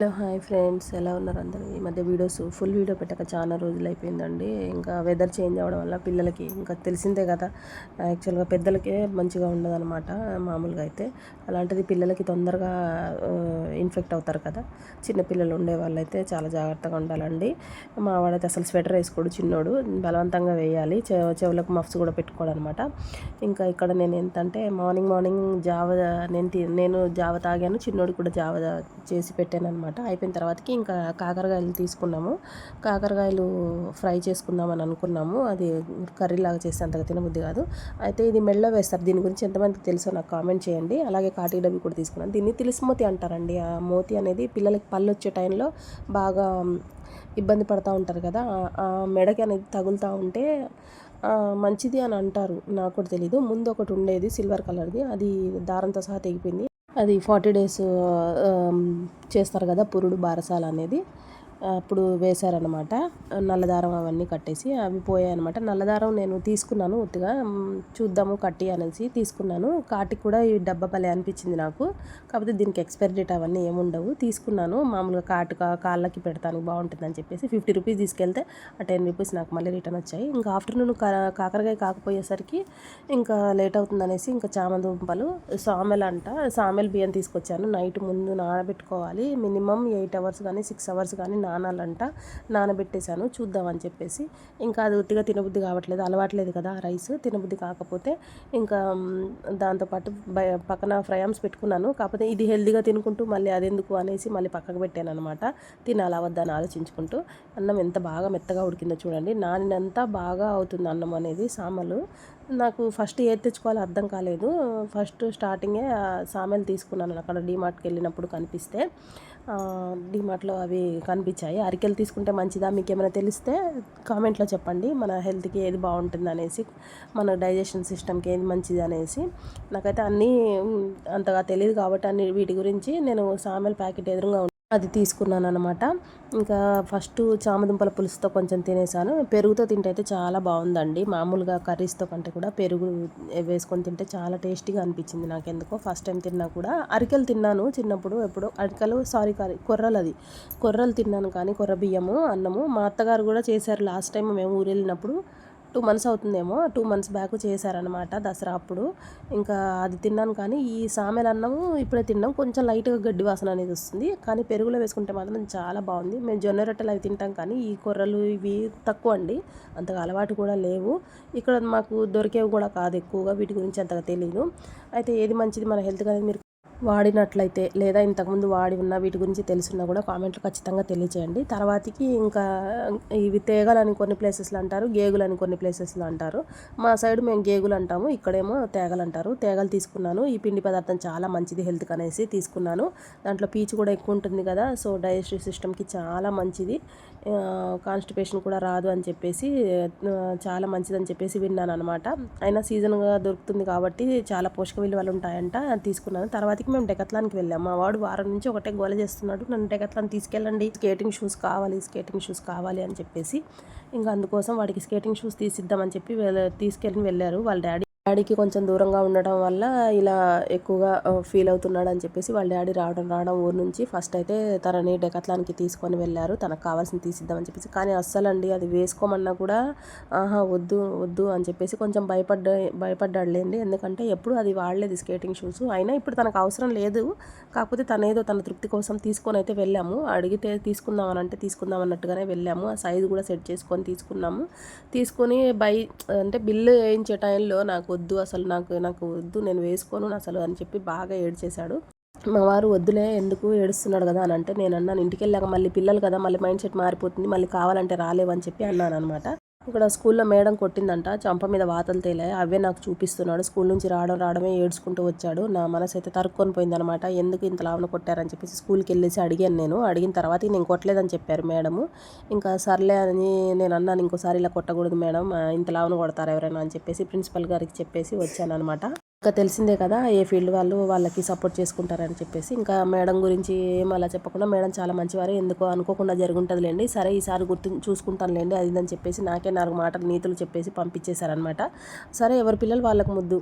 Hello hi friends. ఎలా ఉన్నారు అందరూ? ఈ మధ్య వీడియోస్ ఫుల్ వీడియో పెట్టక చాలా రోజులు అయిపోయిందండి. ఇంకా వెదర్ చేంజ్ అవ్వడం వల్ల పిల్లలకి ఇంకా తెలిసిందే కదా. యాక్చువల్గా పెద్దలకే మంచిగా ఉండదన్నమాట మామూలుగా అయితే. అలాంటిది పిల్లలకి తొందరగా ఇన్ఫెక్ట్ అవుతారు కదా. చిన్న పిల్లలు ఉండే వాళ్ళైతే చాలా జాగ్రత్తగా ఉండాలండి. మా వాడైతే అసలు స్వెటర్ వేసుకోడు చిన్నోడు. బలవంతంగా వేయాలి. చెవులకు మఫ్స్ కూడా పెట్టుకోడు అనమాట ఇంకా ఇక్కడ నేను ఏంటంటే మార్నింగ్ మార్నింగ్ జావ నేను నేను జావ తాగాను. చిన్నోడు కూడా జావ చేసి పెట్టాను అనమాట అనమాట అయిపోయిన తర్వాతకి ఇంకా కాకరకాయలు తీసుకున్నాము. కాకరకాయలు ఫ్రై చేసుకుందామని అనుకున్నాము. అది కర్రీలాగా చేస్తే అంతగా తినబుద్ది కాదు. అయితే ఇది మెళ్ళ వేస్తారు. దీని గురించి ఎంతమంది తెలుసో నాకు కామెంట్ చేయండి. అలాగే కాటి డబ్బి కూడా తీసుకున్నాను. దీన్ని తిలిసిమోతి అంటారండి. ఆ మోతి అనేది పిల్లలకి పళ్ళు వచ్చే టైంలో బాగా ఇబ్బంది పడుతూ ఉంటారు కదా. ఆ మెడకి అనేది తగులుతూ ఉంటే మంచిది అని అంటారు. నాకు కూడా తెలీదు. ముందు ఒకటి ఉండేది సిల్వర్ కలర్ది. అది దారంతో సహా తెగిపోయింది. అది ఫార్టీ డేస్ చేస్తారు కదా పురుడు బారసాల అనేది అప్పుడు వేశారనమాట నల్లదారం అవన్నీ కట్టేసి అవి పోయాయి అనమాట నల్లదారం నేను తీసుకున్నాను ఉత్తిగా చూద్దాము కట్టి అనేసి తీసుకున్నాను. కాటికి కూడా ఈ డబ్బా పల్లె అనిపించింది నాకు. కాకపోతే దీనికి ఎక్స్పైరీ డేట్ అవన్నీ ఏముండవు. తీసుకున్నాను. మామూలుగా కాటు కాళ్ళకి పెడతాను బాగుంటుందని చెప్పేసి ఫిఫ్టీ రూపీస్ తీసుకెళ్తే ఆ టెన్ రూపీస్ నాకు మళ్ళీ రిటర్న్ వచ్చాయి. ఇంకా ఆఫ్టర్నూన్ కాకరకాయ కాకపోయేసరికి ఇంకా లేట్ అవుతుంది అనేసి ఇంకా చామదుంపలు సామెల్ అంట సామెల్ బియ్యం తీసుకొచ్చాను. నైట్ ముందు నానబెట్టుకోవాలి. మినిమం ఎయిట్ అవర్స్ కానీ సిక్స్ అవర్స్ కానీ నానాలంట నానబెట్టేశాను చూద్దామని చెప్పేసి. ఇంకా అది ఉట్టిగా తినబుద్ధి కావట్లేదు అలవాట్లేదు కదా రైస్ తినబుద్ధి కాకపోతే ఇంకా దాంతోపాటు పక్కన ఫ్రయామ్స్ పెట్టుకున్నాను. కాకపోతే ఇది హెల్దీగా తినుకుంటూ మళ్ళీ అది ఎందుకు అనేసి మళ్ళీ పక్కకు పెట్టాను అనమాట తినాలా వద్దా అని ఆలోచించుకుంటూ అన్నం ఎంత బాగా మెత్తగా ఉడికిందో చూడండి. నానినంత బాగా అవుతుంది అన్నం అనేది సామలు నాకు ఫస్ట్ ఏది తెచ్చుకోవాలో అర్థం కాలేదు. ఫస్ట్ స్టార్టింగే సామెలు తీసుకున్నాను అక్కడ డీమార్ట్కి వెళ్ళినప్పుడు కనిపిస్తే. డీమార్ట్లో అవి కనిపించాయి. అరికెలు తీసుకుంటే మంచిదా? మీకు ఏమైనా తెలిస్తే కామెంట్లో చెప్పండి. మన హెల్త్కి ఏది బాగుంటుంది అనేసి మన డైజెషన్ సిస్టమ్కి ఏది మంచిది అనేసి నాకైతే అన్నీ అంతగా తెలియదు కాబట్టి అన్ని వీటి గురించి నేను సామెల్ ప్యాకెట్ ఎదురుగా అది తీసుకున్నాను అనమాట ఇంకా ఫస్ట్ చామదుంపల పులుసుతో కొంచెం తినేసాను. పెరుగుతో తింటే అయితే చాలా బాగుందండి. మామూలుగా కర్రీస్తో కంటే కూడా పెరుగు వేసుకొని తింటే చాలా టేస్టీగా అనిపించింది నాకు ఎందుకో ఫస్ట్ టైం తిన్నా కూడా. అరికెలు తిన్నాను చిన్నప్పుడు ఎప్పుడు. అరికెలు సారీ కర్రీ కొర్రలు అది. కొర్రలు తిన్నాను కానీ కొర్ర బియ్యము అన్నము. మా అత్తగారు కూడా చేశారు లాస్ట్ టైం మేము ఊరు వెళ్ళినప్పుడు. టూ మంత్స్ అవుతుందేమో టూ మంత్స్ బ్యాక్ చేశారనమాట దసరా అప్పుడు. ఇంకా అది తిన్నాను కానీ ఈ సామెల అన్నము ఇప్పుడే తిన్నాం. కొంచెం లైట్గా గడ్డి వాసన అనేది వస్తుంది. కానీ పెరుగులో వేసుకుంటే మాత్రం చాలా బాగుంది. మేము జొన్న రొట్టెలు అవి తింటాం కానీ ఈ కొర్రలు ఇవి తక్కువ అండి. అంతగా అలవాటు కూడా లేవు. ఇక్కడ మాకు దొరికేవి కూడా కాదు ఎక్కువగా. వీటి గురించి అంతగా తెలియదు అయితే ఏది మంచిది మన హెల్త్ అనేది మీరు వాడినట్లయితే లేదా ఇంతకుముందు వాడి ఉన్న వీటి గురించి తెలుసున్నా కూడా కామెంట్లు ఖచ్చితంగా తెలియచేయండి. తర్వాతకి ఇంకా ఇవి తేగలని కొన్ని ప్లేసెస్లో అంటారు గేగులు అని కొన్ని ప్లేసెస్లో అంటారు. మా సైడ్ మేము గేగులు అంటాము ఇక్కడేమో తేగలు అంటారు. తేగలు తీసుకున్నాను ఈ పిండి పదార్థం చాలా మంచిది హెల్త్కి అనేసి తీసుకున్నాను. దాంట్లో పీచు కూడా ఎక్కువ ఉంటుంది కదా సో డైజెస్టివ్ సిస్టమ్కి చాలా మంచిది. కాన్స్టిపేషన్ కూడా రాదు అని చెప్పేసి చాలా మంచిదని చెప్పేసి విన్నాను అనమాట అయినా సీజన్గా దొరుకుతుంది కాబట్టి చాలా పోషక విలువలు ఉంటాయంట తీసుకున్నాను. తర్వాతకి మేము డెకత్లాన్కి వెళ్ళాము మా వాడు వారం నుంచి ఒకటే గోల చేస్తున్నాడు. నన్ను డెకత్లాన్ తీసుకెళ్ళండి. స్కేటింగ్ షూస్ కావాలి స్కేటింగ్ షూస్ కావాలి అని చెప్పేసి. ఇంకా అందుకోసం వాడికి స్కేటింగ్ షూస్ తీసిద్దామని చెప్పి తీసుకెళ్ళి వెళ్ళారు. వాళ్ళ డాడీ డాడీకి కొంచెం దూరంగా ఉండడం వల్ల ఇలా ఎక్కువగా ఫీల్ అవుతున్నాడు అని చెప్పేసి వాళ్ళ డాడీ రావడం రావడం ఊరు నుంచి ఫస్ట్ అయితే తనని డెకత్లానికి తీసుకొని వెళ్ళారు. తనకు కావాల్సింది తీసిద్దామని చెప్పేసి. కానీ అస్సలండి అది వేసుకోమన్నా కూడా ఆహా వద్దు వద్దు అని చెప్పేసి కొంచెం భయపడ్డ భయపడ్డాడులేండి. ఎందుకంటే ఎప్పుడు అది వాడలేదు స్కేటింగ్ షూస్. అయినా ఇప్పుడు తనకు అవసరం లేదు. కాకపోతే తనేదో తన తృప్తి కోసం తీసుకొని అయితే వెళ్ళాము. అడిగితే తీసుకుందాం అని అంటే తీసుకుందాం అన్నట్టుగానే వెళ్ళాము. ఆ సైజు కూడా సెట్ చేసుకొని తీసుకున్నాము. తీసుకొని బై అంటే బిల్లు వేయించే టైంలో నాకు వద్దు అసలు నాకు నాకు వద్దు నేను వేసుకోను అసలు అని చెప్పి బాగా ఏడ్చేశాడు. మా వారు వద్దులే ఎందుకు ఏడుస్తున్నాడు కదా అని అంటే నేను అన్నాను ఇంటికి వెళ్ళాక మళ్ళీ పిల్లలు కదా మళ్ళీ మైండ్ సెట్ మారిపోతుంది మళ్ళీ కావాలంటే రాలేవని చెప్పి అన్నాను అనమాట ఇక్కడ స్కూల్లో మేడం కొట్టిందంట చంప మీద వాతలు తేలాయి అవే నాకు చూపిస్తున్నాడు స్కూల్ నుంచి రావడం రావడమే ఏడ్చుకుంటూ వచ్చాడు నా మనసు అయితే తరుక్కొని పోయిందనమాట ఎందుకు ఇంత లావన కొట్టారని చెప్పేసి స్కూల్కి వెళ్ళేసి అడిగాను నేను అడిగిన తర్వాత నేను కొట్టలేదని చెప్పారు మేడము ఇంకా సర్లే అని నేను అన్నాను ఇంకోసారి ఇలా కొట్టకూడదు మేడం ఇంత లావన కొడతారు ఎవరైనా అని చెప్పేసి ప్రిన్సిపల్ గారికి చెప్పేసి వచ్చాను అనమాట ఇంకా తెలిసిందే కదా ఏ ఫీల్డ్ వాళ్ళు వాళ్ళకి సపోర్ట్ చేసుకుంటారని చెప్పేసి. ఇంకా మేడం గురించి ఏం అలా చెప్పకుండా మేడం చాలా మంచివారు ఎందుకో అనుకోకుండా జరుగుంటుందిలేండి. సరే ఈసారి గుర్తు చూసుకుంటానులేండి అది ఇదని చెప్పేసి నాకే నాలుగు మాటలు నీతులు చెప్పేసి పంపించేశారనమాట సరే ఎవరి పిల్లలు వాళ్ళకి ముద్దు.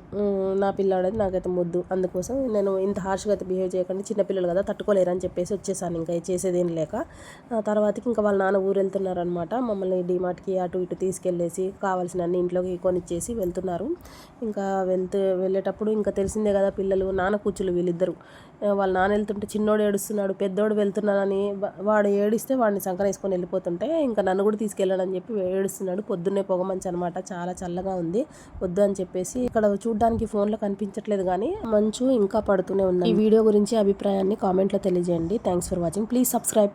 నా పిల్లాడేది నాకైతే ముద్దు. అందుకోసం నేను ఇంత హార్ష్గా అయితే బిహేవ్ చేయకండి చిన్నపిల్లలు కదా తట్టుకోలేరని చెప్పేసి వచ్చేసాను ఇంకా చేసేదేం లేక. తర్వాతకి ఇంకా వాళ్ళ నాన్న ఊరు వెళ్తున్నారనమాట మమ్మల్ని డిమార్ట్కి అటు ఇటు తీసుకెళ్ళేసి కావాల్సిన అన్ని ఇంట్లోకి కొనిచ్చేసి వెళ్తున్నారు. ఇంకా వెళ్తూ వెళ్ళేటప్పుడు ఇంకా తెలిసిందే కదా పిల్లలు నాన్న కూర్చులు వీళ్ళిద్దరు. ఆ, వాళ్ళ నాన్న వెళ్తుంటే చిన్నోడు ఏడుస్తున్నాడు పెద్దోడు వెళ్తున్నానని వాడు ఏడిస్తే వాడిని సంకన వేసుకొని వెళ్ళిపోతుంటే ఇంకా నన్ను కూడా తీసుకెళ్ళాడని చెప్పి ఏడుస్తున్నాడు. పొద్దున్నే పొగమంచి అనమాట చాలా చల్లగా ఉంది వద్దు అని చెప్పేసి. ఇక్కడ చూడడానికి ఫోన్లో కనిపించట్లేదు కానీ మంచు ఇంకా పడుతూనే ఉన్నాయి ఈ వీడియో గురించి అభిప్రాయాన్ని కామెంట్లో తెలియజేయండి. Thanks for watching please subscribe